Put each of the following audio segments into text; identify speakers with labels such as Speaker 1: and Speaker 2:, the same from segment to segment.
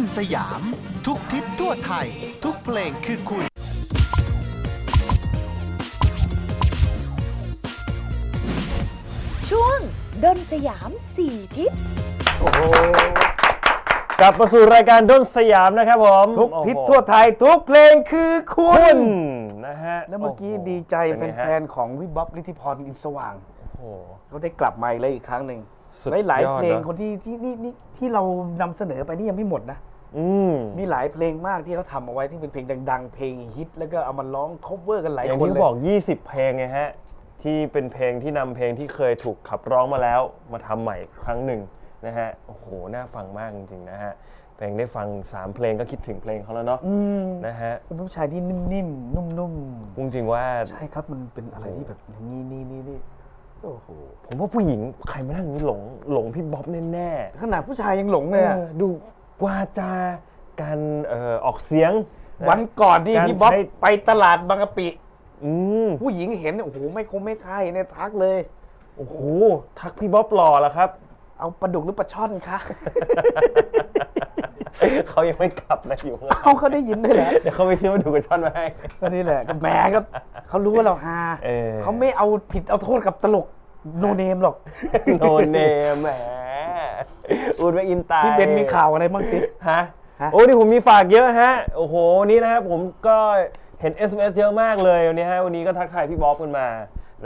Speaker 1: นสยาม ทุกทิศทั่วไทย ทุกเพลงคือคุณ
Speaker 2: ช่วงดนสยามสี่ทิศ
Speaker 3: โอ้โหกลับมาสู่รายการด้นสยามนะครับผม
Speaker 4: ทุกทิศ
Speaker 3: โอ้โห
Speaker 4: ทั่วไทยทุกเพลงคือคุ
Speaker 3: คุณ
Speaker 4: ณ
Speaker 3: นะฮะ
Speaker 4: แล้วเมื่อกี้
Speaker 3: โโห
Speaker 4: ดีใจ
Speaker 3: เป็ไง
Speaker 4: แฟ
Speaker 3: ฮะ
Speaker 4: นๆของวิบบ๊อบลิทธิพรอินทร์สว่าง
Speaker 3: โอ้โห
Speaker 4: เขาได้กลับมาอีกแล้วอีกครั้งหนึ่ง
Speaker 3: สุด
Speaker 4: หลาย
Speaker 3: ย
Speaker 4: ๆ
Speaker 3: อด
Speaker 4: เพลง
Speaker 3: นะ
Speaker 4: คนที่ที่นี่นี่ที่เรานำเสนอไปนี่ยังไม่หมดนะ
Speaker 3: อื ม
Speaker 4: มีหลายเพลงมากที่เขาทำเอาไว้ที่เป็นเพลงดัง ๆ เพลงฮิตแล้วก็เอามาร้องคเวอร์กันหลาย
Speaker 3: อย่าง
Speaker 4: คน
Speaker 3: ที่
Speaker 4: เลย
Speaker 3: บอก 20 เพลงไงฮะ ที่เป็นเพลงที่นำเพลงที่เคยถูกขับร้องมาแล้ว มาทำใหม่อีกครั้งหนึ่งนะฮะ โอ้โห น่าฟังมากจริงๆนะฮะ เพลงได้ฟัง 3 เพลงก็คิดถึงเพลงเขาแล้วเนาะ
Speaker 4: อืม
Speaker 3: นะฮะ
Speaker 4: เป็นผู้ชายที่นิ่มๆ นุ่ม
Speaker 3: พูดจริงว่า
Speaker 4: ๆ ใช่ครับมันเป็นอะไรที่แบบนี่นี่นี่นี่โอ้โห
Speaker 3: ผมว่าผู้หญิงใครมานั่งหลงหลงพี่บ๊อบแน่ๆ
Speaker 4: ขนาดผู้ชายยังหลงเลยอะ
Speaker 3: เออดู วาจาการเอ่อออกเสียงะ
Speaker 4: วันก่อนที่
Speaker 3: การ
Speaker 4: พี่บ๊อบ
Speaker 3: ใช้
Speaker 4: ไปตลาดบางกะปิ
Speaker 3: อืม
Speaker 4: ผู้หญิงเห็นเนี่ยโอ้โหไม่คงไม่ใครเนี่ยทักเลย
Speaker 3: โอ้โห ทักพี่บ๊อบหล่อแล้วครับ
Speaker 4: เอาปลาดุกหรือปลาช่อนคะ
Speaker 3: เขายังไม่กลับนะอยู่ข้างหลัง
Speaker 4: เอาเขาได้ยินด้วยเหรอ
Speaker 3: เดี๋ยวเขาไปซื้อมาดูกระช่อนมาให้
Speaker 4: ก็นี่แหละก็แหมก็เขารู้ว่าเราฮา
Speaker 3: เออ
Speaker 4: เขาไม่เอาผิดเอาโทษกับตลก โนเนมหรอก
Speaker 3: โนเนมแหมอูดไปอินตาย
Speaker 4: พี่เบนมีข่าวอะไรบ้างสิ
Speaker 3: ฮะ
Speaker 4: ฮะ
Speaker 3: โอ้นี่ผมมีฝากเยอะฮะโอ้โหวันนี้นะครับผมก็เห็น SMS เยอะมากเลยวันนี้ฮะวันนี้ก็ทักทายพี่บ๊อบกันมา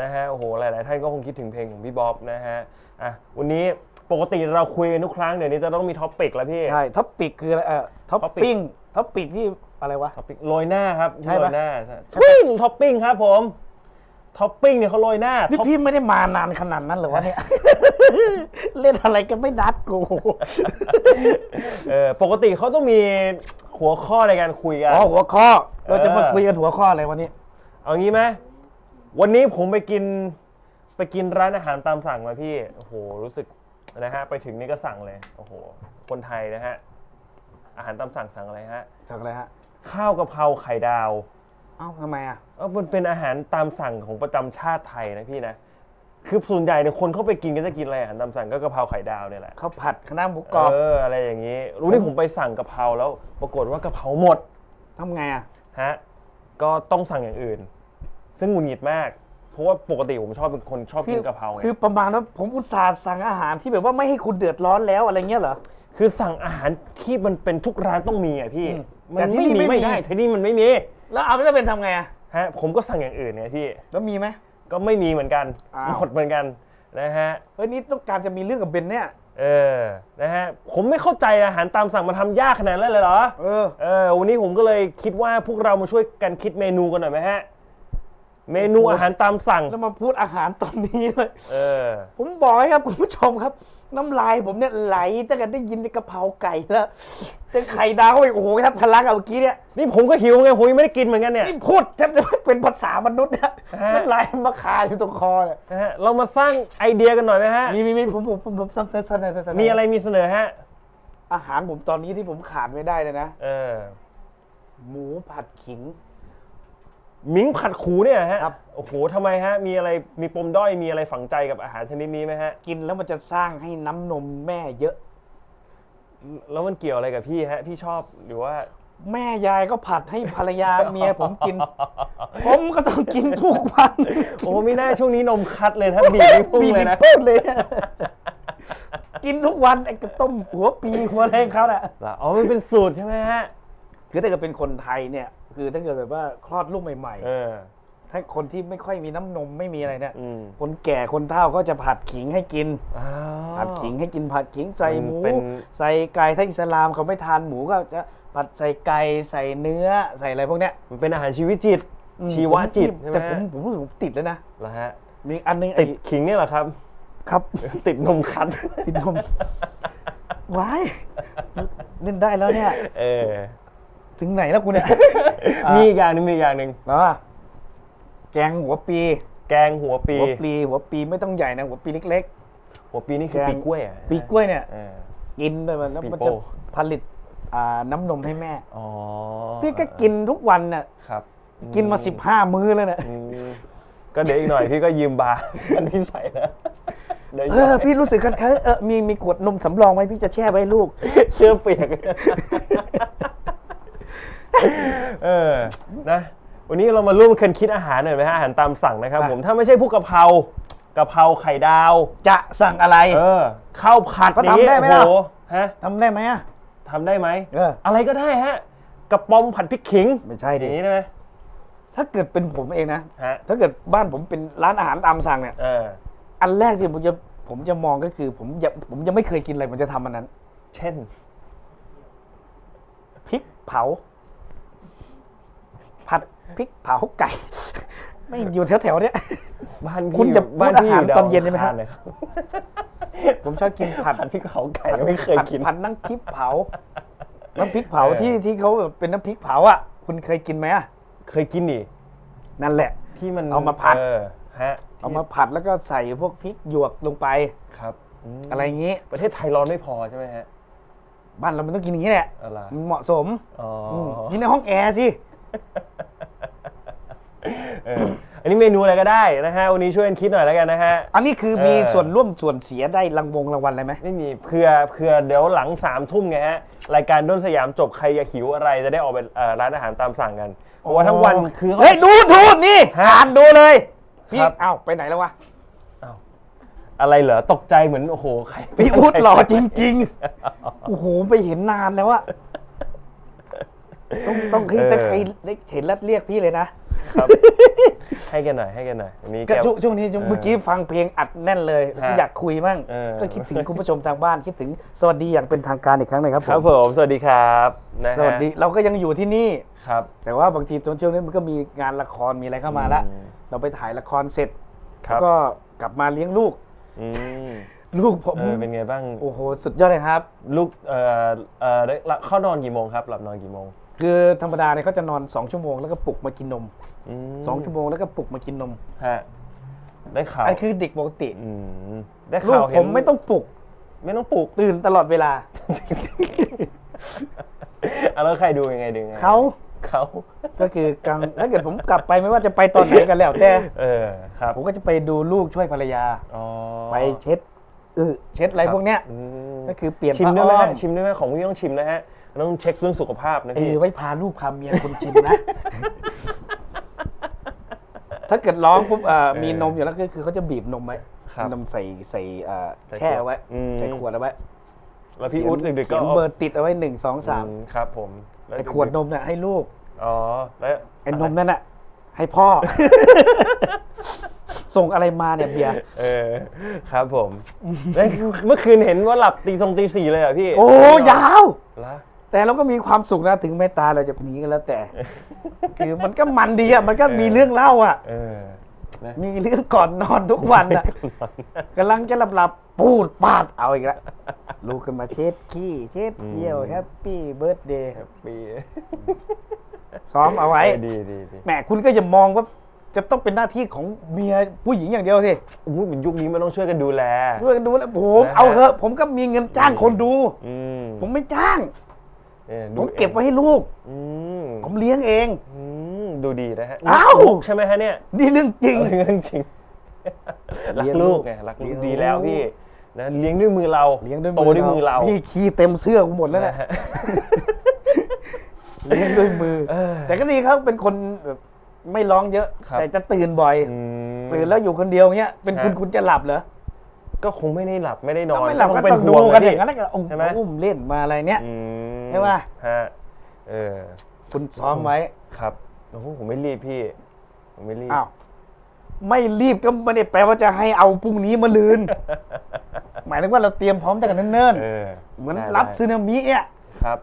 Speaker 3: นะฮะโอ้โหหลาย ๆ ท่านก็คงคิดถึงเพลงของพี่บ๊อบนะฮะอะวันนี้ปกติเราคุยกันทุกครั้งเดี๋ยวนี้จะต้องมีท็อปปิกแล้วพี่
Speaker 4: ใช่ท็อปปิกคืออะไรเออท็อป
Speaker 3: topic
Speaker 4: ปิ้งท็อปปิกที่อะไรวะ
Speaker 3: ท็อปปิ้งโรยหน้าครับ
Speaker 4: ใช่
Speaker 3: โร
Speaker 4: ปะ
Speaker 3: ยหน้าใช่ปิ้งท็อปปิ้งครับผม ท็อปปิ้งเนี่ยเขาโรยหน้า
Speaker 4: นี่
Speaker 3: ท็อป
Speaker 4: พี่ไม่ได้มานานขนาดนั้นเหรอวะเนี่ย เล่นอะไรกันไม่นัดกู
Speaker 3: เออปกติเขาต้องมีหัวข้อในการคุยกัน
Speaker 4: อ๋อหัวข้อเราจะมา
Speaker 3: เออ
Speaker 4: คุยกันหัวข้ออะไรวันนี้
Speaker 3: เอางี้ไหมวันนี้ผมไปกินไปกินร้านอาหารตามสั่งมาพี่ โอ้โห รู้สึกนะฮะ ไปถึงนี่ก็สั่งเลย โอ้โห คนไทยนะฮะ อาหารตามสั่งสั่งอะไรฮะ
Speaker 4: จากอะไรฮะ
Speaker 3: ข้าวกะเพราไข่ดาว
Speaker 4: เอ้าทำไมอะ
Speaker 3: เออมันเป็นอาหารตามสั่งของประจำชาติไทยนะพี่นะ คือส่วนใหญ่เนี่ยคนเข้าไปกินก็จะกินอะไรอาหารตามสั่งก็กะเพราไข่ดาวเนี่ยแหละ
Speaker 4: ข้าวผัดคณะหมูกรอบ
Speaker 3: เอออะไรอย่างนี้ รู้ที่ผมไปสั่งกะเพราแล้ว ปรากฏว่ากะเพราหมด
Speaker 4: ทำไงอะ
Speaker 3: ฮะก็ต้องสั่งอย่างอื่น ซึ่งหงุดหงิดมาก เพราะว่าปกติผมชอบเป็นคนชอบกินกะเพราไง
Speaker 4: คือประมาณว่าผมอุตส่าห์สั่งอาหารที่แบบว่าไม่ให้คุณเดือดร้อนแล้วอะไรเงี้ยเหรอ
Speaker 3: คือสั่งอาหารที่มันเป็นทุกร้านต้องมีอะพี่
Speaker 4: อืม
Speaker 3: มัน
Speaker 4: แต่ที่
Speaker 3: ไม่
Speaker 4: นี่
Speaker 3: มี
Speaker 4: ไม่
Speaker 3: ไม่
Speaker 4: มี
Speaker 3: ได้ที่นี่มันไม่มี
Speaker 4: แล้วเอาไม่ได้เป็นทำไงอะ
Speaker 3: ฮะผมก็สั่งอย่างอื่นเนี่ยพี่
Speaker 4: แล้วมีไหม
Speaker 3: ก็ไม่มีเหมือนกัน
Speaker 4: อ้าว
Speaker 3: หมดเหมือนกันนะฮะ
Speaker 4: เฮ้ยนี่ต้องการจะมีเรื่องกับเบนเนี่ย
Speaker 3: เออนะฮะผมไม่เข้าใจอาหารตามสั่งมันทำยากขนาดนั้นเลยเหรอ
Speaker 4: เออ
Speaker 3: เออวันนี้ผมก็เลยคิดว่าพวกเรามาช่วยกันคิดเมนูกันหน่อยไหมฮะ เมนูอาหารตามสั่ง
Speaker 4: แล้วมาพูดอาหารตอนนี้เลย
Speaker 3: เออ
Speaker 4: ผมบอกให้ครับคุณผู้ชมครับ น้ำลายผมเนี่ยไหลตั้งแต่ได้ยินในกะเพราไก่แล้วจะไข่ดาวก็ไปโอ้โหแทบทะลักเอาเมื่อกี้เนี่ย
Speaker 3: นี่ผมก็หิวไงผมยังไม่ได้กินเหมือนกันเนี่ย
Speaker 4: นี่พูดแทบจะไม่เป็นภาษามนุษย์เนี่ย
Speaker 3: ฮะ
Speaker 4: น้ำลายมาคาอยู่ตรงคอเนี่ย
Speaker 3: นะฮะเรามาสร้างไอเดียกันหน่อยไหมฮะ
Speaker 4: มีมีมีผมผมผมผมเสนอเสนอเสนอ
Speaker 3: มีอะไรมีเสนอฮะ
Speaker 4: อาหารผมตอนนี้ที่ผมขาดไม่ได้เลยนะ
Speaker 3: เออ
Speaker 4: หมูผัดขิง
Speaker 3: ห มิงผัดขูเนี่ยฮะ
Speaker 4: ครับ
Speaker 3: โอ้โหทำไมฮะ มีอะไร มีปมด้อย มีอะไรฝังใจกับอาหารชนิดนี้ไหมฮะ
Speaker 4: กินแล้วมันจะสร้างให้น้ำนมแม่เยอะ
Speaker 3: แล้วมันเกี่ยวอะไรกับพี่ฮะ พี่ชอบหรือว่า
Speaker 4: แม่ยายก็ผัดให้ภรรยา เมียผมกิน ผมก็ต้องกินทุกวัน
Speaker 3: โอ้ไม่น่าช่วงนี้นมคัดเลยนะบีบไม่พุ่ง
Speaker 4: บีบ
Speaker 3: เลย
Speaker 4: ไม่
Speaker 3: นะ
Speaker 4: พูดเลยกินทุกวันไอ้กระต้มหัวปีหัวอะไรของเขาน่ะ
Speaker 3: อ๋อ มันเป็นสูตรใช่ไหมฮะ
Speaker 4: คือถ้าเกิดเป็นคนไทยเนี่ย คือถ้าเกิดแบบว่าคลอดลูกใหม่
Speaker 3: เออ
Speaker 4: ๆ ถ้าคนที่ไม่ค่อยมีน้ำนมไม่มีอะไรเนี่ย
Speaker 3: อืม
Speaker 4: คนแก่คนเฒ่าก็จะผัดขิงให้กิน
Speaker 3: อ้าว
Speaker 4: ผัดขิงให้กินผัดขิงใส่หมู
Speaker 3: เป็น
Speaker 4: ใส่ไก่ถ้าอิสลามเขาไม่ทานหมูก็จะผัดใส่ไก่ใส่เนื้อใส่อะไรพวกเนี้ย
Speaker 3: มันเป็นอาหารชีวิตจิต
Speaker 4: อืม
Speaker 3: ชีวจิตใช่ไหม
Speaker 4: แต่ผม
Speaker 3: ฮะ
Speaker 4: ผมรู้สึกผมติดแล้วนะ
Speaker 3: เหรอฮะ
Speaker 4: มีอันนึง
Speaker 3: ติด
Speaker 4: ไอ้
Speaker 3: ขิงเนี่ยเหรอครับ
Speaker 4: ครับ
Speaker 3: ติดนมคัด
Speaker 4: ติดนมว้ายเล่นได้แล้วเนี่ย
Speaker 3: เออ
Speaker 4: ถึงไหนแล้วกูเนี่ย
Speaker 3: มีอีกอย่างหนึงมีอีกอย่างหนึ่ง
Speaker 4: แล้วอะแกงหัวปี
Speaker 3: แกงหัวปี
Speaker 4: หัวปีหัวปีไม่ต้องใหญ่นะหัวปีเล็ก
Speaker 3: หัวปีนี่คือ
Speaker 4: แกง
Speaker 3: ปีกล้วยอะ
Speaker 4: ๆ ปีกล้วยเนี่ย
Speaker 3: เออ
Speaker 4: กินไปมันแล้ว
Speaker 3: ปี
Speaker 4: มัน
Speaker 3: โป้
Speaker 4: จะผลิตอ่าน้ำนมให้แม่
Speaker 3: อ๋อ
Speaker 4: พี่ก็กินทุกวันน่ะ
Speaker 3: ครับ
Speaker 4: กินมาสิบห้ามื้อแล้วเนี่ย
Speaker 3: อืมก็เดี๋ยวอีกหน่อยพี่ก็ยืมบาร์ อันที่ใส่นะเดี๋ยว
Speaker 4: เออพี่รู้สึกคันๆเออมีมีขวดนมสำรองไหมพี่จะแช่ไว้ให้ลูก
Speaker 3: เชื่อเปียก เออนะวันนี้เรามาร่วมกันคิดอาหารหน่อยไหมฮะอาหารตามสั่งนะครับ
Speaker 4: อะ
Speaker 3: ผมถ้าไม่ใช่พวกกะเพรากะเพราไข่ดาว
Speaker 4: จะสั่งอะไร
Speaker 3: เออข้าวผัด
Speaker 4: ก็ทำได้ไหมล่ะ
Speaker 3: โอ้โหฮะ
Speaker 4: ทำได้ไหมอะ
Speaker 3: ทำได้ไหม
Speaker 4: เออ
Speaker 3: อะไรก็ได้ฮะกระป๋อมผัดพริกขิง
Speaker 4: ไม่ใช่
Speaker 3: อ
Speaker 4: ดิ
Speaker 3: ย่างนี้ได้ไหม
Speaker 4: ถ้าเกิดเป็นผมเองนะ
Speaker 3: ฮะ
Speaker 4: ถ้าเกิดบ้านผมเป็นร้านอาหารตามสั่งเนี่ย
Speaker 3: เออ
Speaker 4: อันแรกที่ผมจะผมจะมองก็คือ ผมจะผมยังไม่เคยกินอะไรผมจะทำอันนั้น
Speaker 3: เช่น
Speaker 4: พริกเผา ผัดพริกเผาไก่ ไม่อยู่แถวๆเนี้ย
Speaker 3: บ้านพี่
Speaker 4: คุณจะ
Speaker 3: บ้านพี่
Speaker 4: พูดอาหาร
Speaker 3: ยู่
Speaker 4: ตอนเย็นได้ไหมฮะ
Speaker 3: ดาวอังคารนะครับ
Speaker 4: ผมชอบกินผัด
Speaker 3: ผัดพริกเผาไก่ไม่เคยกิน
Speaker 4: ผัดผัดน้ำพริกเผา น้ำพริกเผา
Speaker 3: เออ
Speaker 4: ที่ที่เขาแบบเป็นน้ำพริกเผาอะ คุณเคยกินไหมอะ
Speaker 3: เคยกินนี่
Speaker 4: นั่นแหละ
Speaker 3: ที่มัน
Speaker 4: เอามาผัด
Speaker 3: เออฮะ
Speaker 4: เอามาผัดแล้วก็ใส่พวกพริกหยวกลงไป
Speaker 3: ครับม
Speaker 4: อะไรอย่างงี้
Speaker 3: ประเทศไทยร้อนไม่พอใช่ไหมฮะ
Speaker 4: บ้านเรามันต้องกินอย่างนี้แหละ
Speaker 3: อะไร
Speaker 4: มันเหมาะสม
Speaker 3: อ๋อ
Speaker 4: มกินในห้องแอร์สิ
Speaker 3: เอออันนี้เมนูอะไรก็ได้นะฮะวันนี้ช่วยกันคิดหน่อยแล้วกันนะฮะ
Speaker 4: อันนี้คือ
Speaker 3: เออ
Speaker 4: มีส่วนร่วมส่วนเสียได้รางวงรางวัลอะไรไหม
Speaker 3: ไม่มีเพื่อเพื่อเดี๋ยวหลังสามทุ่มไงฮะรายการด้นสยามจบใครอยากหิวอะไรจะได้ออกไปเอ่อร้านอาหารตามสั่งกันเพราะว่าทั้งวันคือ
Speaker 4: เฮ้ยดูดูนี่
Speaker 3: ฮะ
Speaker 4: อ่านดูเลยพี่
Speaker 3: ครับ
Speaker 4: เอ้าไปไหนแล้ววะ
Speaker 3: อ้าวอะไรเหรอตกใจเหมือนโอ้โหใคร
Speaker 4: พี่อู๊ดหล่อจริงโอ้โหไปเห็นนานแล้วอะ ต้องต้องให้ถ้าใครได้เห็นแล้วเรียกพี่เลยนะครับ
Speaker 3: ให้กันหน่อยให้กันหน่อยวันนี้
Speaker 4: ก็
Speaker 3: แก
Speaker 4: ช่วงช่วงนี้ช่วง
Speaker 3: เออ
Speaker 4: เมื่อกี้ฟังเพลงอัดแน่นเลย
Speaker 3: ฮะ
Speaker 4: อยากคุยมั่ง
Speaker 3: เออ
Speaker 4: ก็คิดถึงคุณผู้ชมทางบ้านคิดถึงสวัสดีอย่างเป็นทางการอีกครั้งหนึงครับ
Speaker 3: ครับ
Speaker 4: ผม
Speaker 3: ผมสวัสดีครับนะฮะ
Speaker 4: สวัสดีเราก็ยังอยู่ที่นี่
Speaker 3: ครับ
Speaker 4: แต่ว่าบางทีตอนช่วงนี้มันก็มีงานละครมีอะไรเข้ามาแล้ว
Speaker 3: อืม
Speaker 4: เราไปถ่ายละครเสร็จ
Speaker 3: ครับ
Speaker 4: ก็กลับมาเลี้ยงลูก
Speaker 3: อืม
Speaker 4: ลูกผม
Speaker 3: เออเป็นไงบ้าง
Speaker 4: โอ้โหสุดยอดเลยครับ
Speaker 3: ลูกเอ่อเอ่อได้ละเข้านอนกี่โมงครับ หลับนอนกี่โมง
Speaker 4: คือธรรมดาเนี่ยเขาจะนอน2ชั่วโมงแล้วก็ปลุกมากินนม
Speaker 3: ม
Speaker 4: 2ชั่วโมงแล้วก็ปลุกมากินนม
Speaker 3: ฮะได้ข่าว
Speaker 4: อันคือเด็กปกติ
Speaker 3: มได้
Speaker 4: ลูก
Speaker 3: ข่าวเห็น
Speaker 4: ผมไม่ต้องปลุก
Speaker 3: ไม่ต้องปลูก
Speaker 4: ตื่นตลอดเวลา
Speaker 3: อะแล้วใครดูยังไงดูยังไง
Speaker 4: เขา
Speaker 3: เขา
Speaker 4: ก็คือกลางถ้าเกิดผมกลับไปไม่ว่าจะไปตอนไหนกันแล้วแต่
Speaker 3: เออครับ
Speaker 4: ผมก็จะไปดูลูกช่วยภรรยา
Speaker 3: อ๋อ
Speaker 4: ไปเช็ดอึเช็ดอะไร
Speaker 3: ครับ
Speaker 4: พวกเนี้ย
Speaker 3: อืม
Speaker 4: ก็คือเปลี่ยน
Speaker 3: ชิม
Speaker 4: ผ้า
Speaker 3: ได้ไหม
Speaker 4: อ้อ
Speaker 3: ฮะ
Speaker 4: ม
Speaker 3: ชิมได้ไหมของพี่ต้องชิมนะฮะ ต้องเช็คเรื่องสุขภาพนะ
Speaker 4: เอ
Speaker 3: พี่
Speaker 4: อไว้พาลูกพาเมียคุณชิมนะ ถ้าเกิดร้องปุ๊บเอ่อมีนมอยู่แล้วก็คือเขาจะบีบนมไว้
Speaker 3: ครับ
Speaker 4: นมใส่ใส่เอ่อ
Speaker 3: ใส่ขวด
Speaker 4: แช่ไว้
Speaker 3: อืม
Speaker 4: ใส่ขวดเอาไว้
Speaker 3: แล้วพี่อุ๊ดดึกๆก็
Speaker 4: เขียน
Speaker 3: เอา
Speaker 4: เบอร์ติดเอาไว้หนึ่งสองสาม
Speaker 3: อืครับ ผมแล้
Speaker 4: ไอ้ขวดนมน่ะให้ลูก
Speaker 3: อ๋อแล้ว
Speaker 4: ไอ้นมนั่นน่ะ ให้พ่อ ส่งอะไรมาเนี่ยเบียร์
Speaker 3: เออครับผมแล้วเมื่อคืนเห็นว่าหลับตีทรงตีสี่เลยเหรอพี่
Speaker 4: โอ้ยาว
Speaker 3: ละ
Speaker 4: แต่เราก็มีความสุขนะถึงแม้ตาเราจะเป็นอย่างนี้ก็แล้วแต่ คือมันก็มันดีอะมันก็มีเรื่องเล่าอะ
Speaker 3: เออนะ
Speaker 4: มีเรื่องก่อนนอนทุกวันอะกำลังจะหลับหลับๆปูดปาดเอาอีกแล้วลูกขึ้นมาเช็ดขี้เช็ดเยี่ยวแฮปปี้เบิร์ดเดย์
Speaker 3: ปี
Speaker 4: ซ้อมเอาไว้
Speaker 3: เออดีดีดี
Speaker 4: แหมคุณก็อย่ามองว่า จะต้องเป็นหน้าที่ของเมียผู้หญิงอย่างเดียวสิ
Speaker 3: อู้เป็นยุคนี้มันต้องช่วยกันดูแล
Speaker 4: ช่วยกันดูแลผม
Speaker 3: นะฮะ
Speaker 4: เอาเถอะผมก็มีเงินจ้างคนดู
Speaker 3: อืม
Speaker 4: ผมไม่จ้าง
Speaker 3: ออ
Speaker 4: ผ
Speaker 3: ดู
Speaker 4: มเก็บไว้ให้ลูก
Speaker 3: อืม
Speaker 4: ผมเลี้ยงเอง
Speaker 3: อืมดูดีนะฮะ
Speaker 4: อ้าว
Speaker 3: ลูกใช่ไหมฮะเนี่ย
Speaker 4: นี่เรื่องจริง
Speaker 3: เอาเรื่องจริงรั
Speaker 4: เลี้
Speaker 3: ก
Speaker 4: ยงลู
Speaker 3: ลู
Speaker 4: ก
Speaker 3: กไงรักลู
Speaker 4: เลี้
Speaker 3: ก
Speaker 4: ยง
Speaker 3: ดีแล้ว
Speaker 4: ลูก
Speaker 3: พี่นะเลี้ยงด้วยมือเรา
Speaker 4: เลี้ยงด้วย
Speaker 3: โตด้วยมือเรา
Speaker 4: พี่ขี้เต็มเสื้อกูหมดแล้ว
Speaker 3: นะ
Speaker 4: นะ
Speaker 3: ฮะ
Speaker 4: เลี้ยงด้วยมือ
Speaker 3: เออ
Speaker 4: แต่ก็ดีครับเป็นคนแบบไม่ร้องเยอะ
Speaker 3: ครับ
Speaker 4: แต่จะตื่นบ่อย
Speaker 3: อืม
Speaker 4: ตื่นแล้วอยู่คนเดียวเงี้ยเป็นคุณ
Speaker 3: ฮะ
Speaker 4: คุณจะหลับเหรอ
Speaker 3: ก็คงไม่ได้หลับไม่ได้นอน
Speaker 4: ก็ไม่หลับ
Speaker 3: ค
Speaker 4: ก็
Speaker 3: งเป็น
Speaker 4: ต้องดู
Speaker 3: ห่วง
Speaker 4: กัน
Speaker 3: นะ
Speaker 4: อ
Speaker 3: พี่
Speaker 4: ย่างนั้นแล้วก็อุ้ม
Speaker 3: ใช่ไหม
Speaker 4: อุ้มเล่นมาอะไรเนี้ย
Speaker 3: อืม
Speaker 4: ใช่ปะ
Speaker 3: ฮะเออ
Speaker 4: คุณซ้อมไว้
Speaker 3: ครับโอ้โหผมไม่รีบพี่ ผมไม่รีบ
Speaker 4: อ้าวไม่รีบก็ไม่ได้แปลว่าจะให้เอาพรุ่งนี้มาลืน หมายถึงว่าเราเตรียมพร้อมตั้งแต่เนิ่น
Speaker 3: เออ
Speaker 4: ๆเหมือน
Speaker 3: ได้
Speaker 4: รับ
Speaker 3: ได้
Speaker 4: ซึนามิเนี่ย
Speaker 3: ครับ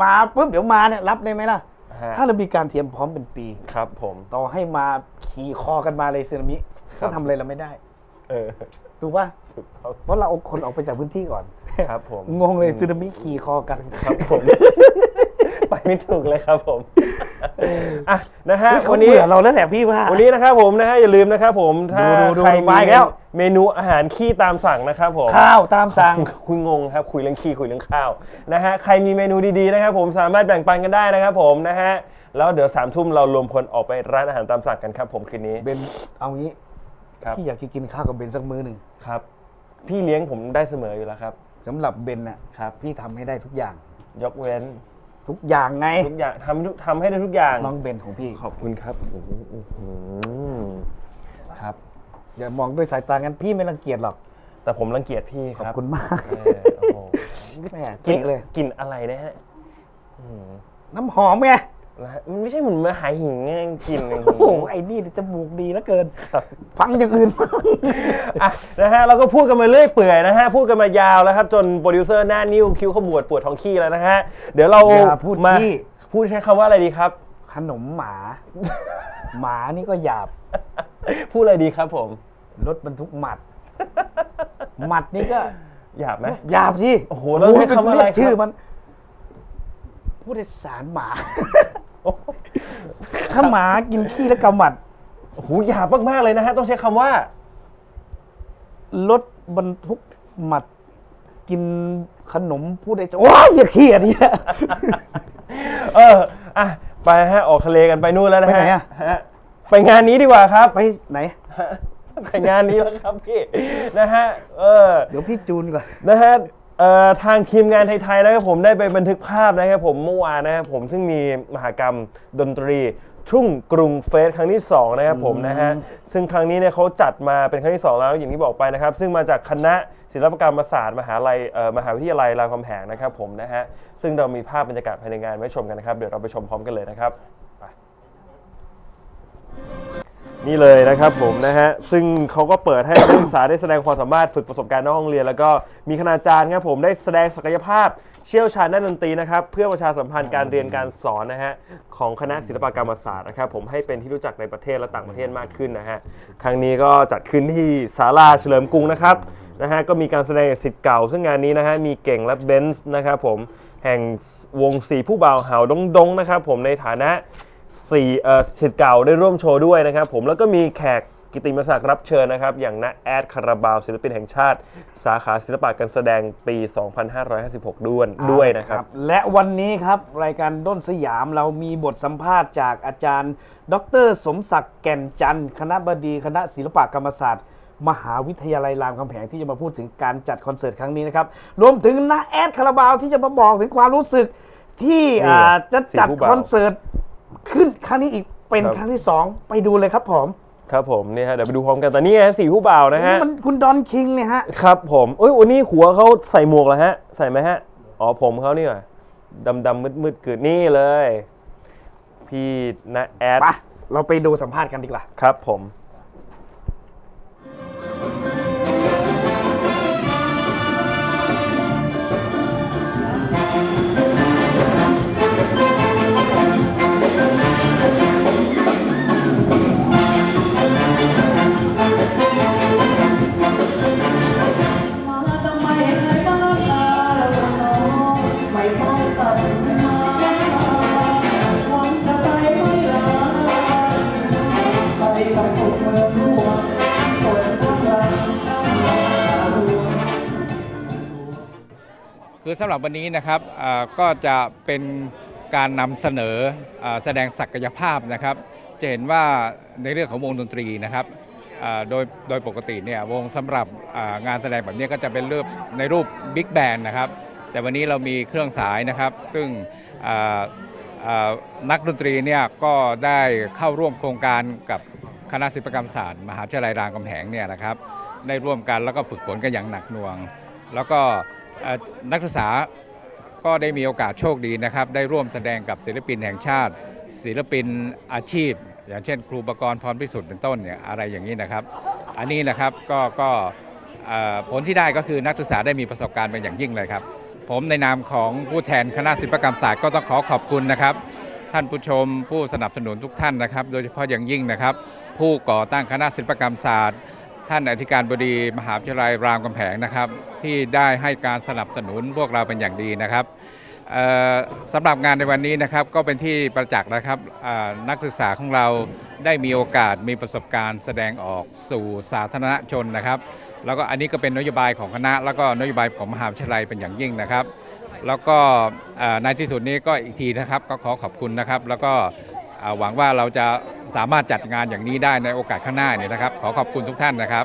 Speaker 4: มาปุ๊บเดี๋ยวมาเนี่ยรับได้ไหมล่ะ
Speaker 3: ฮะ
Speaker 4: ถ้าเรามีการเตรียมพร้อมเป็นปี
Speaker 3: ครับ ผม
Speaker 4: ต่อให้มาขี่คอกันมาเลยซึนามิ
Speaker 3: ครั
Speaker 4: ก็
Speaker 3: บ
Speaker 4: ทำอะไรเราไม่ได้
Speaker 3: เออ
Speaker 4: ถูกป่ะ
Speaker 3: ถูกต้อง
Speaker 4: เพราะเราเอาคนออกไปจากพื้นที่ก่อน
Speaker 3: ครับผม
Speaker 4: งงเลยซึนามิขี่คอกัน
Speaker 3: ครับผม ไปไม่ถูกเลยครับผมอะนะฮะ
Speaker 4: เฮ้ยเขา
Speaker 3: วันนี้
Speaker 4: เบื่อเราแล้วแหละพี่ว่า
Speaker 3: วันนี้นะครับผมนะฮะอย่าลืมนะครับผมถ้า
Speaker 4: ดูดูดู
Speaker 3: ใคร
Speaker 4: มา
Speaker 3: มี
Speaker 4: อีกแล้ว
Speaker 3: เมนูอาหารขี้ตามสั่งนะครับผม
Speaker 4: ข้าวตามสั่ง
Speaker 3: คุยงงครับ คุยเรื่องขี้คุยเรื่องข้าวนะฮะใครมีเมนูดีๆนะครับ ผมสามารถแบ่งปันกันได้นะครับ ผมนะฮะแล้วเดี๋ยวสามทุ่มเรารวมพลออกไปร้านอาหารตามสั่งกันครับ ผมคืนนี้
Speaker 4: เบนเอางี้
Speaker 3: ครับ
Speaker 4: พี่อยากจะกินข้าวกับเบนสักมื้อหนึ่ง
Speaker 3: ครับ พี่เลี้ยงผมได้เสมออยู่แล้วครับ
Speaker 4: สำหรับเบนน่ะ
Speaker 3: ครับ
Speaker 4: พี่ทำให้ได้ทุกอย่าง
Speaker 3: ยกเว้น
Speaker 4: ทุกอย่างไง
Speaker 3: ทุกอย่างทำทุกทำให้ได้ทุกอย่าง
Speaker 4: น้องเบนของพี่
Speaker 3: ขอบคุณครับโอ้โหอื้อหือครับ
Speaker 4: อย่ามองด้วยสายตางั้นพี่ไม่รังเกียจหรอก
Speaker 3: แต่ผมรังเกียจพี่
Speaker 4: ข
Speaker 3: ค
Speaker 4: อบ
Speaker 3: รับ
Speaker 4: คุณมาก
Speaker 3: เออโอ้โห
Speaker 4: แหม
Speaker 3: กลิ
Speaker 4: เก่
Speaker 3: น
Speaker 4: งเลย
Speaker 3: กลินอะไรนะฮะอืม
Speaker 4: น้ำหอมไง
Speaker 3: นะฮะมันไม่ใช่เหมือนมาหายหิงไงกลิน
Speaker 4: โอ้โหไอ้นี่จมูกดีเหลือเกิน ฟังอย่างอื่น
Speaker 3: อะนะฮะเราก็พูดกันมาเรื่อยเปื่อยนะฮะพูดกันมายาวแล้วครับจนโปรดิวเซอร์หน้านิ้วคิ้วขมวดปวดท้องขี้แล้วนะฮะเดี๋ยวเรา
Speaker 4: อย่าพูด
Speaker 3: มา
Speaker 4: ขี้
Speaker 3: พูดใช้คำว่าอะไรดีครับ
Speaker 4: ขนมหมา หมานี่ก็หยาบ
Speaker 3: พูดอะไรดีครับผม
Speaker 4: รถบรรทุกหมัด หมัดนี่ก็
Speaker 3: หยาบไหม
Speaker 4: หยาบสิ
Speaker 3: โอ้โหแล้วใช้คำว่าอะไร
Speaker 4: เยกชื่อ
Speaker 3: ครับ
Speaker 4: มัน ผู้โดยสารหมา ถ้าหมากินขี้แล้วกำหมัด
Speaker 3: โอ้โหหยาบมากๆเลยนะฮะ ต้องใช้คำว่า
Speaker 4: รถบรรทุกหมัด กินขนมผู้โดยสารโอ้ยอย่าขี้อันนี้นะ
Speaker 3: เอออะไปฮะ ออกทะเลกันไปนู่นแล้วนะ
Speaker 4: ไปไหน
Speaker 3: ฮะ
Speaker 4: อะ
Speaker 3: ฮะไปงานนี้ดีกว่าครับ
Speaker 4: ไปไหน
Speaker 3: ไปงานนี้แล้วครับพี่ นะฮะ เออ
Speaker 4: เดี๋ยวพี่จูนก่อน
Speaker 3: นะฮะ เอ่อทางทีมงานไทยๆนะครับผมได้ไปบันทึกภาพนะครับผมเมื่อวานนะครับผมซึ่งมีมหากรรมดนตรีทุ่งกรุงเฟสครั้งที่ 2 นะครับผมนะฮะซึ่งครั้งนี้เนี่ยเขาจัดมาเป็นครั้งที่ 2 แล้วอย่างที่บอกไปนะครับ ซึ่งมาจากคณะศิลปกรรมศาสตร์มหาลัยเอ่อมหาวิทยาลัยรามคำแหงนะครับผมนะฮะซึ่งเรามีภาพบรรยากาศภายในงานไว้ชมกันนะครับ เดี๋ยวเราไปชมพร้อมกันเลยนะครับไป นี่เลยนะครับผมนะฮะ ซึ่งเขาก็เปิดให้นักศึกษาได้แสดงความสามารถฝึกประสบการณ์นอกห้องเรียน แล้วก็มีคณาจารย์ครับผมได้แสดงศักยภาพเชี่ยวชาญด้านดนตรีนะครับ เพื่อประชาสัมพันธ์การเรียนการสอนนะฮะของคณะศิลปกรรมศาสตร์นะครับผมให้เป็นที่รู้จักในประเทศและต่างประเทศมากขึ้นนะฮะ ครั้งนี้ก็จัดขึ้นที่ศาลาเฉลิมกรุงนะครับนะฮะก็มีการแสดงสิทธิ์เก่า ซึ่งงานนี้นะฮะมีเก่งและเบนซ์นะครับผมแห่งวงสีผู้บ่าวหาวดงดงนะครับผมในฐานะ สี่เอ่อสิทธิ์เก่าได้ร่วมโชว์ด้วยนะครับ ผมแล้วก็มีแขกกิตติมศักดิ์รับเชิญนะครับ อย่างณแอดคาราบาวศิลปินแห่งชาติ สาขาศิลปะการแสดงปี 2556 ด้วยด้วยนะครับ
Speaker 4: และวันนี้ครับรายการด้นสยามเรามีบทสัมภาษณ์จากอาจารย์ ดร สมศักดิ์แก่นจันทร์คณะบดีคณะศิลปกรรมศาสตร์ มหาวิทยาลัยรามคำแหงที่จะมาพูดถึงการจัดคอนเสิร์ตครั้งนี้นะครับรวมถึงน้าแอดคาราบาวที่จะมาบอกถึงความรู้สึกที่
Speaker 3: นี่
Speaker 4: อ่าจะจัด
Speaker 3: สี่ผู้บ่าว
Speaker 4: คอนเสิร์ต ขึ้นครั้งนี้อีกเป็น
Speaker 3: ครับ
Speaker 4: ครั้งที่สองไปดูเลยครับผม
Speaker 3: ครับผมนี่ฮะเดี๋ยวไปดูพร้อมกันแต่นี่ไงสี่ผู้บ่าวนะฮะ
Speaker 4: มันคุณดอนคิงเนี่ยฮะ
Speaker 3: ครับผมเอ้ยวันนี้หัวเขาใส่หมวกแล้วฮะ ใส่ไหมฮะ อ๋อผมเขานี่หว่าดำดำมืดมืดๆเกิดนี่เลย พี่ณแอด
Speaker 4: ไปเราไปดูสัมภาษณ์กันดีกว่า
Speaker 3: ครับผม
Speaker 5: คือ
Speaker 6: สำหรับวันนี้นะครับก็จะเป็นการนำเสนอแสดงศักยภาพนะครับ จะเห็นว่าในเรื่องของวงดนตรีนะครับโดยโดยปกติเนี่ยวงสำหรับงานแสดงแบบนี้ก็จะเป็นรูปในรูปบิ๊กแบนนะครับ แต่วันนี้เรามีเครื่องสายนะครับ ซึ่งนักดนตรีเนี่ยก็ได้เข้าร่วมโครงการกับคณะศิลปกรรมศาสตร์มหาวิทยาลัยรามคำแหงเนี่ยนะครับได้ร่วมกันแล้วก็ฝึกฝนกันอย่างหนักหน่วง แล้วก็ นักศึกษาก็ได้มีโอกาสโชคดีนะครับ ได้ร่วมแสดงกับศิลปินแห่งชาติ ศิลปินอาชีพ อย่างเช่น ครูประกรณ์พรพิสุทธิ์เป็นต้นเนี่ยอะไรอย่างนี้นะครับ อันนี้นะครับก็ก็ผลที่ได้ก็คือนักศึกษาได้มีประสบการณ์เป็นอย่างยิ่งเลยครับ ผมในนามของผู้แทนคณะศิลปกรรมศาสตร์ก็ต้องขอขอบคุณนะครับ ท่านผู้ชมผู้สนับสนุนทุกท่านนะครับ โดยเฉพาะอย่างยิ่งนะครับ ผู้ก่อตั้งคณะศิลปกรรมศาสตร์ ท่านอธิการบดีมหาวิทยาลัยรามคำแหงนะครับ ที่ได้ให้การสนับสนุนพวกเราเป็นอย่างดีนะครับสำหรับงานในวันนี้นะครับก็เป็นที่ประจักษ์นะครับนักศึกษาของเราได้มีโอกาสมีประสบการณ์แสดงออกสู่สาธารณชนนะครับ แล้วก็อันนี้ก็เป็นนโยบายของคณะ แล้วก็นโยบายของมหาวิทยาลัยเป็นอย่างยิ่งนะครับ แล้วก็ในที่สุดนี้ก็อีกทีนะครับก็ขอขอบคุณนะครับ แล้วก็ หวังว่าเราจะสามารถจัดงานอย่างนี้ได้ในโอกาสข้างหน้าเนี่ยนะครับ ขอขอบคุณทุกท่านนะครับ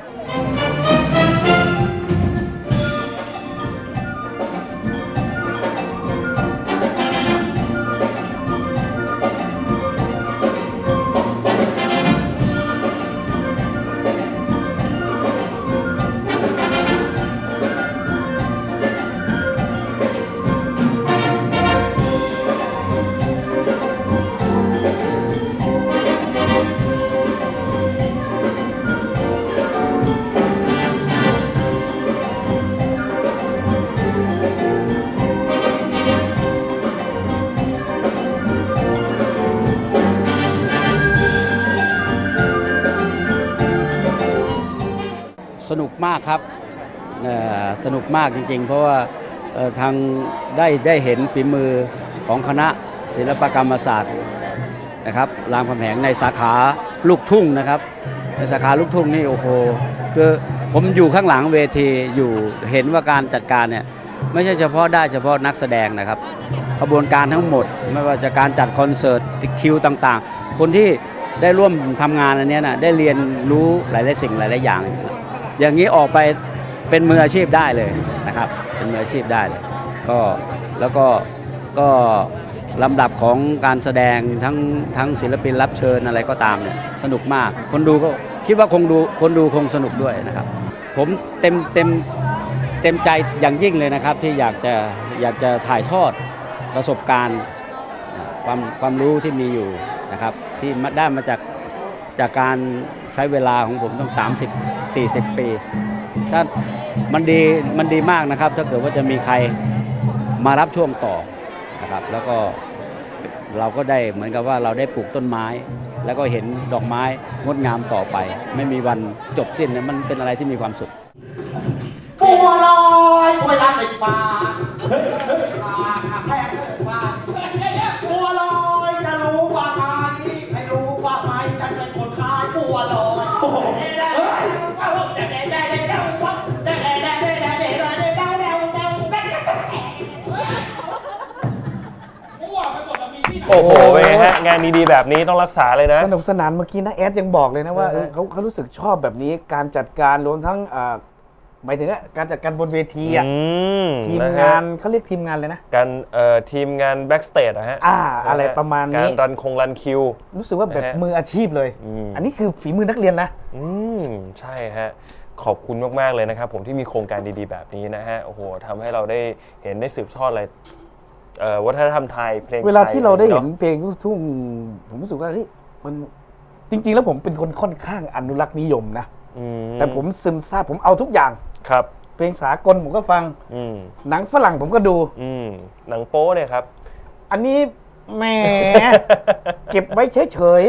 Speaker 7: สนุกมากจริง ๆ เพราะว่าทางได้ได้เห็นฝีมือของคณะศิลปกรรมศาสตร์นะครับรามคำแหงในสาขาลูกทุ่งนะครับ ในสาขาลูกทุ่งนี่โอ้โหคือผมอยู่ข้างหลังเวทีอยู่เห็นว่าการจัดการเนี่ยไม่ใช่เฉพาะได้เฉพาะนักแสดงนะครับขบวนการทั้งหมด ไม่ว่าจะการจัดคอนเสิร์ตคิวต่างๆ คนที่ได้ร่วมทำงานอันนี้นะได้เรียนรู้หลายๆสิ่งหลายๆอย่าง อย่างนี้ออกไป เป็นมืออาชีพได้เลยนะครับ เป็นมืออาชีพได้เลย ก็แล้วก็ก็ลำดับของการแสดงทั้งทั้งศิลปินรับเชิญอะไรก็ตามเนี่ยสนุกมาก คนดูก็คิดว่าคงดูคนดูคงสนุกด้วยนะครับ ผมเต็มเต็มเต็มใจอย่างยิ่งเลยนะครับ ที่อยากจะอยากจะถ่ายทอดประสบการณ์ความความรู้ที่มีอยู่นะครับ ที่มาได้มาจากจากการใช้เวลาของผมต้อง 30 40 ปี ถ้ามันดีมันดีมากนะครับ ถ้าเกิดว่าจะมีใครมารับช่วงต่อนะครับ แล้วก็เราก็ได้เหมือนกับว่าเราได้ปลูกต้นไม้ แล้วก็เห็นดอกไม้งดงามต่อไป ไม่มีวันจบสิ้นเนี่ยมันเป็นอะไรที่มีความสุข
Speaker 5: บัวลอยบัวละสิบบาทเฮ้ยเฮ้ยบาแพง
Speaker 3: โอ้โหเป็นไงฮะงานดีๆแบบนี้ต้องรักษาเลยนะ
Speaker 4: สนุกสนานเมื่อกี้นะแอดยังบอกเลยนะว่า
Speaker 3: อือฮะ
Speaker 4: เออเขาเขารู้สึกชอบแบบนี้การจัดการรวมทั้งอ่าหมายถึงว่าการจัดการบนเวทีอะ
Speaker 3: อืม
Speaker 4: ทีม
Speaker 3: นะฮะ
Speaker 4: งานเขาเรียกทีมงานเลยนะ
Speaker 3: การเอ่อทีมงานแบ็กสเตจอะฮะ
Speaker 4: อ่า
Speaker 3: ฮ
Speaker 4: อะไรประมาณนี้
Speaker 3: การรันคงรันคิว
Speaker 4: รู้สึกว่าแบบ
Speaker 3: นะฮะ
Speaker 4: มืออาชีพเลย
Speaker 3: อืม
Speaker 4: อันนี้คือฝีมือนักเรียนนะ
Speaker 3: อืมใช่ฮะ ขอบคุณมาก ๆ เลยนะครับผมที่มีโครงการดีๆ แบบนี้นะฮะ โอ้โหทำให้เราได้เห็นได้สืบทอดอะไรเอ่อ วัฒนธรรมไทยเพลง
Speaker 4: เวลาที่เราได้เห็น
Speaker 3: อะ
Speaker 4: เพลงลูกทุ่งผมรู้สึกว่าเฮ้ยมันจริง ๆ แล้วผมเป็นคนค่อนข้างอนุรักษ์นิยมนะ
Speaker 3: อื
Speaker 4: แต่ผมซึมซาบผมเอาทุกอย่าง
Speaker 3: ครับ
Speaker 4: เพลงสากลผมก็ฟัง
Speaker 3: อืม
Speaker 4: หนังฝรั่งผมก็ดู
Speaker 3: อืมหนังโป๊เนี่ยครับ
Speaker 4: อันนี้แหมเก็บไว้เฉย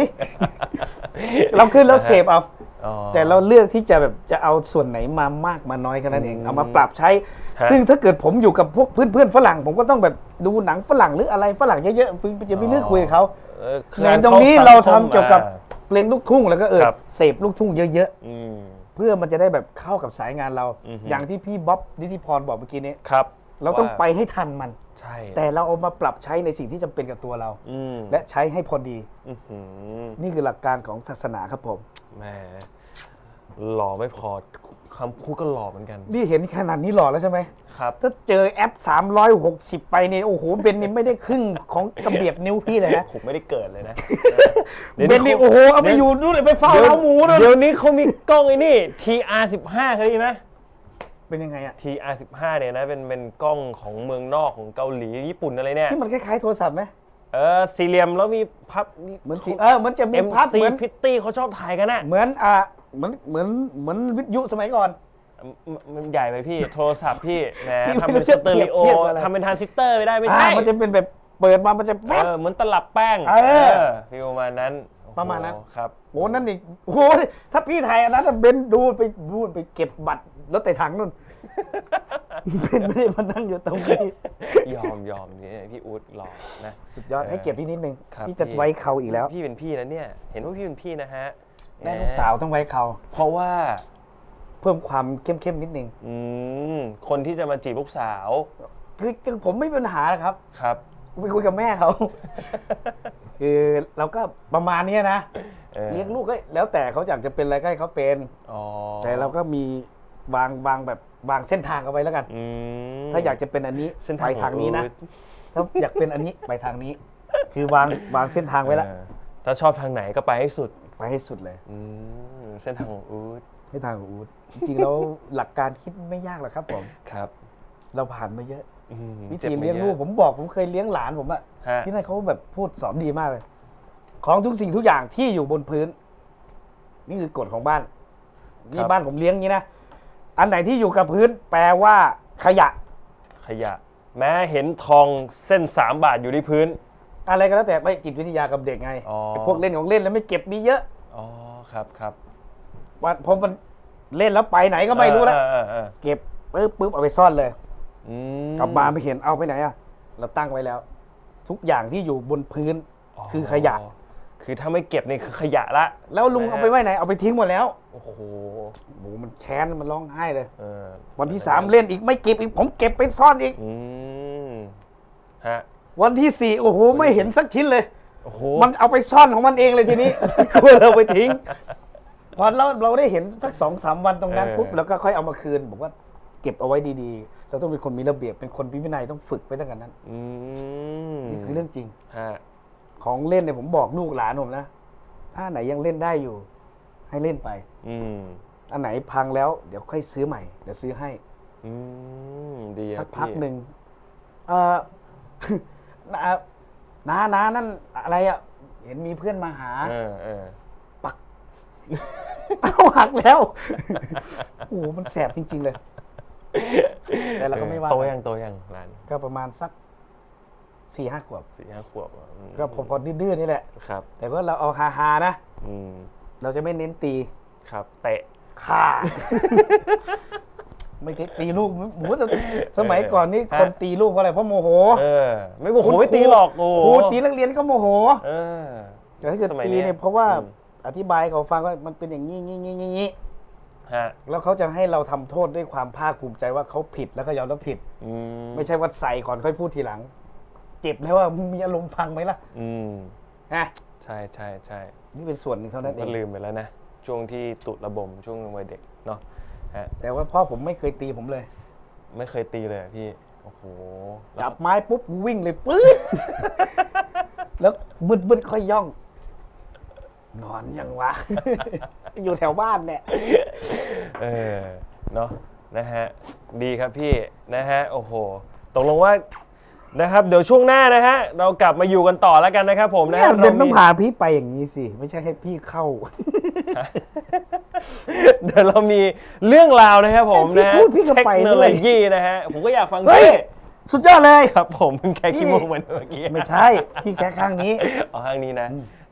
Speaker 4: ๆเราคือเราเสพเอา
Speaker 3: อ๋อ
Speaker 4: แต่เราเลือกที่จะแบบจะเอาส่วนไหนมามากมาน้อยแค่นั้นเอง
Speaker 3: อืม
Speaker 4: เอามาปรับใช้
Speaker 3: ฮะ
Speaker 4: ซึ่งถ้าเกิดผมอยู่กับพวกเพื่อนๆฝรั่ง ผมก็ต้องแบบดูหนังฝรั่งหรืออะไรฝรั่งเยอะๆจะไม่เลือกคุยกับเขา
Speaker 3: เออ
Speaker 4: ในตรงนี้เราทำเกี่ยวกับ
Speaker 3: อ่า
Speaker 4: เพลงลูกทุ่งแล้วก็เออ
Speaker 3: ครับ
Speaker 4: เสพลูกทุ่งเยอะ
Speaker 3: อืม
Speaker 4: ๆเพื่อมันจะได้แบบเข้ากับสายงานเรา
Speaker 3: อือฮึ
Speaker 4: อย่างที่พี่บ๊อบนิติพรบอกเมื่อกี้นี้
Speaker 3: ครับ
Speaker 4: เราต้อง
Speaker 3: ว่
Speaker 4: ไปให้ทันมัน
Speaker 3: ใช่
Speaker 4: แต่เราเอามาปรับใช้ในสิ่งที่จำเป็นกับตัวเรา
Speaker 3: อืม
Speaker 4: และใช้ให้พอดี
Speaker 3: อื้อหือ
Speaker 4: นี่คือหลักการของศาสนาครับผม
Speaker 3: แหมหล่อไม่พอ คำพูดก็หล่อเหมือนกัน
Speaker 4: นี่เห็นขนาดนี้หล่อแล้วใช่ไหม
Speaker 3: ครับ
Speaker 4: ถ้าเจอแอป 360 ไปเนี่ยโอ้โหเบนนี่ไม่ได้ครึ่งของกระเบียบนิ้วพี่เลยนะ
Speaker 3: ผมไม่ได้เกิดเลยนะ
Speaker 4: เบนนี่โอ้โหเอาไปอยู่นู่นเลยไปเฝ้า
Speaker 3: ดี๋ยว
Speaker 4: เล้าหมูนู่น
Speaker 3: เดี๋ยวนี้เขามีกล้องไอ้นี่ TR15 เคยได้ยินไหม
Speaker 4: เป็นยังไงอะ
Speaker 3: TR15 เนี่ยนะเป็นเป็นกล้องของเมืองนอกของเกาหลีญี่ปุ่นอะไรเนี่ย
Speaker 4: ที่มันคล้ายๆโทรศัพท์ไหม
Speaker 3: เออสี่เหลี่ยมแล้วมีพับ
Speaker 4: เหมือนสีเออเหมือนจะมี
Speaker 3: เอ็ม
Speaker 4: พับ
Speaker 3: ซี
Speaker 4: เหมือน
Speaker 3: พิตตี้เขาชอบถ่ายกันน่ะ
Speaker 4: เหมือนอะ เหมือนเหมือนเหมือนวิทยุสมัยก่อน
Speaker 3: มันมันใหญ่ไปพี่ โทรศัพท์พี่แหม
Speaker 4: พี่
Speaker 3: ทำเป็น
Speaker 4: ไม่
Speaker 3: ส
Speaker 4: รู้จะ
Speaker 3: เตอริโอ
Speaker 4: เปรียบเทียบอะไร
Speaker 3: ทำเป็นทรานซิสเตอร์ไม่ได้ไม่
Speaker 4: อ่า
Speaker 3: ใช่
Speaker 4: มันจะเป็นแบบเปิดมามันจะแป๊บ
Speaker 3: เออเหมือนตลับแป้ง
Speaker 4: เออ
Speaker 3: ฟิลประมาณนั้นโอ้โห
Speaker 4: ประมาณนั้น
Speaker 3: ครับ
Speaker 4: โอ้นั่นอีกโอ้โหถ้าพี่ถ่ายอันนั้นอะเบนดูไปดูไปเก็บบัตรรถไต่ถังนู่นเบนไม่ได้มานั่งอยู่ตรงนี้
Speaker 3: ยอมยอมนี่พี่อู๊ดหล่อนะ
Speaker 4: สุดยอดให้เกียรติพี่นิดนึง
Speaker 3: ครับ
Speaker 4: พี่จะไว้เขาอีกแล้ว
Speaker 3: พี่เป็นพี่นะเนี่ย เห็นว่าพี่เป็นพี่นะฮะ
Speaker 4: แม่ลูกสาวต้องไว้เขา
Speaker 3: เพราะว่า
Speaker 4: เพิ่มความเข้มเข้มๆนิดนึง
Speaker 3: อืมคนที่จะมาจีบลูกสาว
Speaker 4: คือคือผมไม่มีปัญหาหรอกครับ
Speaker 3: ครับ
Speaker 4: ไปคุยกับแม่เขาคือเราก็ประมาณเนี้ยนะ
Speaker 3: ออ
Speaker 4: เลี้ยงลูกก็แล้วแต่เขาอยากจะเป็นอะไรก็ให้เขาเป็น
Speaker 3: อ๋อ
Speaker 4: แต่เราก็มีวางวางแบบวางเส้นทางเอาไว้แล้วกัน
Speaker 3: อืม
Speaker 4: ถ้าอยากจะเป็นอันนี้
Speaker 3: เส้น
Speaker 4: ไป
Speaker 3: ทาง
Speaker 4: ทางนี้นะ
Speaker 3: ของอู๊ด
Speaker 4: ถ้าอยากเป็นอันนี้ไปทางนี้ คือวางวางเส้นทางไว้แล้ว
Speaker 3: เออถ้าชอบทางไหนก็ไปให้สุด
Speaker 4: ไปให้สุดเลย
Speaker 3: อืมเส้นทางของอู๊ด
Speaker 4: ให้ทางของอูดจริงๆแล้วหลักการคิดไม่ยากหรอกครับผม
Speaker 3: ครับ
Speaker 4: เราผ่านมาเยอะ
Speaker 3: อืม
Speaker 4: วิ
Speaker 3: จ็บ
Speaker 4: ธี
Speaker 3: มา
Speaker 4: เลี้ยง
Speaker 3: อะ
Speaker 4: ลูกผมบอกผมเคยเลี้ยงหลานผมอะ
Speaker 3: ฮะ
Speaker 4: ที่นั่นเขาแบบพูดสอนดีมากเลย ของทุกสิ่งทุกอย่างที่อยู่บนพื้น นี่คือกฎของบ้าน นี่บ้านผมเลี้ยงอย่างนี้นะอันไหนที่อยู่กับพื้น แปลว่าขยะ
Speaker 3: ขยะ แม้เห็นทองเส้นสามบาทอยู่ที่พื้น
Speaker 4: อะไรก็แล้วแต่ไม่จิตวิทยากับเด็กไง
Speaker 3: อ๋อ
Speaker 4: ไอ้พวกเล่นของเล่นแล้วไม่เก็บมีเยอะ
Speaker 3: อ๋อครับครับ
Speaker 4: ว่าพอมันเล่นแล้วไปไหนก็ไม่รู้แล้ว
Speaker 3: เออเออเออ
Speaker 4: เก็บปึ๊บปึ๊บเอาไปซ่อนเลย
Speaker 3: อืม
Speaker 4: กลับมาไม่เห็นเอาไปไหนอะเราตั้งไว้แล้ว ทุกอย่างที่อยู่บนพื้น คือขยะ
Speaker 3: คือถ้าไม่เก็บนี่คือขยะละ
Speaker 4: แล้วลุงเอาไปไว้ไหนเอาไปทิ้งหมดแล้ว
Speaker 3: โอ้โห
Speaker 4: โอ้โหมันแค้นมันร้องไห้เลย
Speaker 3: เออ
Speaker 4: วันที่สามเล่นอีกไม่เก็บอีกผมเก็บไปซ่อนอีก
Speaker 3: อืมฮะ
Speaker 4: วันที่สี่โอ้โหไม่เห็นสักชิ้นเลย
Speaker 3: โอ้โห
Speaker 4: มันเอาไปซ่อนของมันเองเลยทีนี้ กลัวเราไปทิ้ง พอเราเราได้เห็นสักสองสามวันตรงนั้นปุ๊บแล้วก็ค่อยเอามาคืนบอกว่าเก็บเอาไว้ดีๆ เราต้องเป็นคนมีระเบียบเป็นคนมีวินัยต้องฝึกไปตั้งแต่นั้น
Speaker 3: อืม
Speaker 4: นี่คือเรื่องจริง
Speaker 3: ฮะ
Speaker 4: ของเล่นเนี่ยผมบอกลูกหลานผมนะถ้าไหนยังเล่นได้อยู่ ให้เล่นไป
Speaker 3: อืม
Speaker 4: อันไหนพังแล้วเดี๋ยวค่อยซื้อใหม่เดี๋ยวซื้อให้
Speaker 3: อืมดีค
Speaker 4: สั
Speaker 3: รับ
Speaker 4: กพัก
Speaker 3: พี่
Speaker 4: หนึ่งเออ น้าน้าน้านั่นอะไรอะ เห็นมีเพื่อนมาหา
Speaker 3: เออเออ
Speaker 4: เอาหักแล้วโอ้โหมันแสบจริง ๆ เลย แต่เราก็ไม่ว่า
Speaker 3: โตยังโตยังร้าน
Speaker 4: ก็ประมาณสักสี่ห้าขวบ
Speaker 3: สี่ห้าขวบอะม
Speaker 4: ก็พอๆดื้อๆนี่แหละ
Speaker 3: ครับ
Speaker 4: แต่ว่าเราเอาฮาๆนะ
Speaker 3: อืม
Speaker 4: เราจะไม่เน้นตี
Speaker 3: ครับ เตะ
Speaker 4: ฆ่า ไม่ได้ตีลูกหมูสมัยก่อนนี่คนตีลูกเพราะอะไรเพราะโมโห
Speaker 3: เออ ไม่บอกผมไม่ตีหรอกโอ้
Speaker 4: ครูตีนักเรียนก็โมโห
Speaker 3: เออ
Speaker 4: แต่ถ้าเกิด
Speaker 3: สมัย
Speaker 4: ตี
Speaker 3: เนี้ย
Speaker 4: เนี่ยเพราะว่า
Speaker 3: อืม
Speaker 4: อธิบายให้เขาฟังว่ามันเป็นอย่างนี้งี้งี้งี้งี้
Speaker 3: ฮะ
Speaker 4: แล้วเขาจะให้เราทำโทษด้วยความภาคภูมิใจว่าเขาผิดแล้วก็ยอมรับผิด
Speaker 3: อืม
Speaker 4: ไม่ใช่ว่าใส่ก่อนค่อยพูดทีหลัง เจ็บแล้วว่ามึงมีอารมณ์พังไหมล่ะ
Speaker 3: อืม
Speaker 4: นะ
Speaker 3: ใช่ใช่ใช่
Speaker 4: นี่เป็นส่วนหนึ่ง
Speaker 3: ผ
Speaker 4: เท่ามนั้นเอ
Speaker 3: ก็
Speaker 4: ง
Speaker 3: ลืมไปแล้วนะช่วงที่ตุระบมช่วงวัยเด็กเนาะ ฮะ
Speaker 4: แต่ว่าพ่อผมไม่เคยตีผมเลย
Speaker 3: ไม่เคยตีเลยอะพี่โอ้โห
Speaker 4: จับไม้ปุ๊บวิ่งเลยปื๊ด แล้วมืดมืดๆค่อยย่อง นอนยังวะ อยู่แถวบ้านเนี่ย
Speaker 3: เออเนาะนะฮะดีครับพี่นะฮะโอ้โหตกลงว่านะครับ เดี๋ยวช่วงหน้านะฮะเรากลับมาอยู่กันต่อแล้วกันนะครับผมนะ
Speaker 4: เนี่ย
Speaker 3: ฮะ
Speaker 4: เบนต้อง
Speaker 3: มี
Speaker 4: พาพี่ไปอย่างนี้สิ ไม่ใช่ให้พี่เข้า
Speaker 3: เดี๋ยวเรามีเรื่องราวนะครับผมนะฮะ
Speaker 4: พี่พูดพี่ก็
Speaker 3: เทค
Speaker 4: ไป
Speaker 3: โน
Speaker 4: ด้
Speaker 3: โล
Speaker 4: วย
Speaker 3: ยีนะฮะ ผมก็อยากฟัง
Speaker 4: เฮ้ย
Speaker 3: พี่
Speaker 4: สุดยอดเลย
Speaker 3: ครับผมเพิ่งแค่ขี้มูกเหมือนเมื่อกี้
Speaker 4: ไม่ใช่พี่แค่ข้างนี้
Speaker 3: อ๋อข้างนี้นะ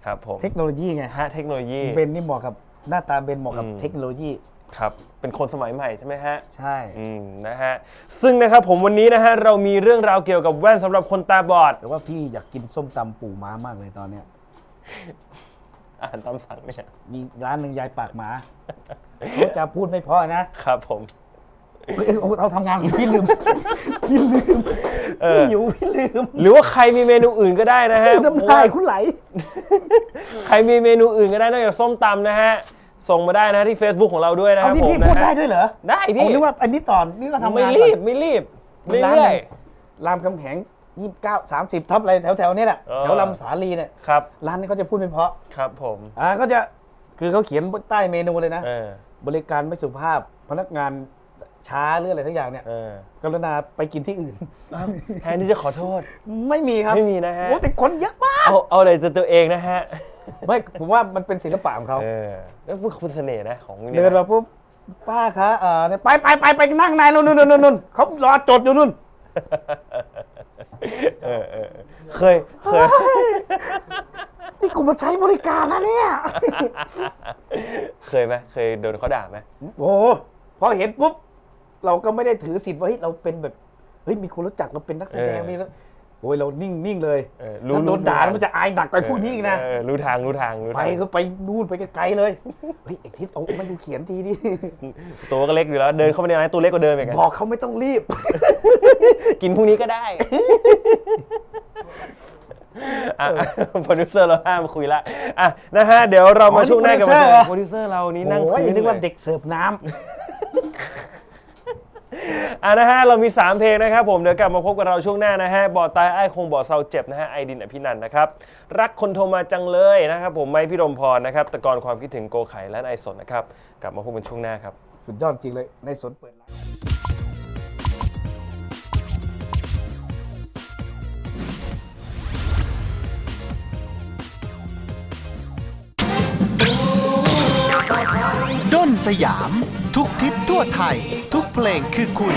Speaker 3: ครับผม
Speaker 4: เทคโนโลยีไง
Speaker 3: ฮะเทคโนโลยี
Speaker 4: เบนนี่เหมาะกับหน้าตาเบนเหมาะกับ
Speaker 3: อืม
Speaker 4: เทคโนโลยี
Speaker 3: ครับ เป็นคนสมัยใหม่ใช่ไหมฮะ
Speaker 4: ใช่
Speaker 3: อืมนะฮะ ซึ่งนะครับผมวันนี้นะฮะเรามีเรื่องราวเกี่ยวกับแว่นสำหรับคนตาบอด
Speaker 4: แต่ว่าพี่อยากกินส้มตำปูม้ามากเลยตอนเนี้ย
Speaker 3: อาหารตามสั่งเนี่ย
Speaker 4: มีร้านหนึ่งยายปากหมาเขาจะพูดไม่เพอนะ
Speaker 3: ครับผม
Speaker 4: เอ้ยเอาเอาทำงานของพี่ลืม พี่ลืม
Speaker 3: เออ
Speaker 4: พี่อยู่พี่ลืม
Speaker 3: หรือว่าใครมีเมนูอื่นก็ได้นะฮะ
Speaker 4: น้ำลายคุณไหล
Speaker 3: ใครมีเมนูอื่นก็ได้นอกจากส้มตำนะฮะ ส่งมาได้นะที่ Facebook ของเราด้วยนะค
Speaker 4: เอา
Speaker 3: รับ
Speaker 4: ที่
Speaker 3: ผม
Speaker 4: พี่
Speaker 3: นะ
Speaker 4: พูด
Speaker 3: ฮะ
Speaker 4: ได้ด้วยเหรอ
Speaker 3: ได้
Speaker 4: ผม
Speaker 3: พี่
Speaker 4: นึกว่าอันนี้ตอนนี่ก็ทำ
Speaker 3: ไม่
Speaker 4: งาน
Speaker 3: รี
Speaker 4: ก่
Speaker 3: บ
Speaker 4: อน
Speaker 3: ไม่รีบ
Speaker 4: มีร้าน
Speaker 3: เรื่อย
Speaker 4: หนึ่งรามคำแหง ยี่สิบเก้าสามสิบทับอะไรแถวๆนี้แหละ
Speaker 3: เออ
Speaker 4: แถวลำสาลีเนี่ย
Speaker 3: ๆครับ
Speaker 4: ร้านนี้เขาจะพูดไม่เพราะ
Speaker 3: ครับผม
Speaker 4: อ่าก็จะคือเขาเขียนใต้เมนูเลยนะ
Speaker 3: เออบ
Speaker 4: ริการไม่สุภาพพนักงานช้าหรืออะไรทั้งอย่างเนี่ย
Speaker 3: เออก
Speaker 4: รุณาไปกินที่อื่น
Speaker 3: อ้าวแทนที่จะขอโทษ
Speaker 4: ไม่มีครับ
Speaker 3: ไม่มีนะฮะ
Speaker 4: โอ้แต่คนเยอะมาก
Speaker 3: เอาเอาอะไรตัวตัวเองนะฮะ
Speaker 4: ไม่ผมว่ามันเป็นศิลปะของเขา
Speaker 3: เออแล้วพูดคุณเสน่ห์นะของย
Speaker 4: เดินมาปุ๊บป้าคะเออเนี่ยไปไปไปไปนั่งในนู่นนู่นนู่นนู่นเขารอจดอยู่นู่น
Speaker 3: เออเออเออเคยเคย
Speaker 4: นี่กูมาใช้บริการนะเนี่ย
Speaker 3: เคยไหมเคยโดนเขาด่าไหม
Speaker 4: โอ้โหพอเห็นปุ๊บ เราก็ไม่ได้ถือสิทธิ์ว่าเฮ้ยเราเป็นแบบ เฮ้ยมีคนรู้จักเราเป็นนักแสดงนี่แล้ว โอ้ยเรานิ่งนิ่งเลย
Speaker 3: เออ
Speaker 4: ถ้าโดนด่าแล้วมันจะอายหนักไปพวกนี้อีกนะ
Speaker 3: เออรู้ทางรู้ทางรู้
Speaker 4: ไป
Speaker 3: ทาง
Speaker 4: ก็ไปนู่นไปไกลๆเลยเฮ้ยไอ้ทิศเอามาดูเขียนทีดิ
Speaker 3: ตัวก็เล็กอยู่แล้ว เดินเข้าไปในร้านตัวเล็กกว่าเดิมอีกอะ
Speaker 4: บอกเขาไม่ต้องรีบ
Speaker 3: กินพรุ่งนี้ก็ได้อะโปรดิวเซอร์เราห้ามคุยละอะนะฮะเดี๋ยวเรามา
Speaker 4: อ๋อนี่
Speaker 3: ช่วงหน้ากับ
Speaker 4: โปรดิวเซอร์เหรอ
Speaker 3: โปรดิวเซอร์เรานี่นั่ง
Speaker 4: โอ้ย
Speaker 3: พื้น
Speaker 4: นึกว่า
Speaker 3: ลย
Speaker 4: เด็กเสิร์ฟน้ำ
Speaker 3: อะนะฮะเรามี 3 เพลงนะครับผมเดี๋ยวกลับมาพบกับเราช่วงหน้านะฮะบ่อตายไอ้คงบ่อเศร้าเจ็บนะฮะไอดินอภินันท์นะครับรักคนโทรมาจังเลยนะครับผมไม้พี่รมพรนะครับตะกอนความคิดถึงโกไข่และไอสนนะครับกลับมาพบกันช่วงหน้าครับ
Speaker 4: สุดยอดจริงเลยในสวนเปิดร้าน
Speaker 1: ด้นสยาม ทุกทิศทั่วไทย ทุกเพลงคือคุณ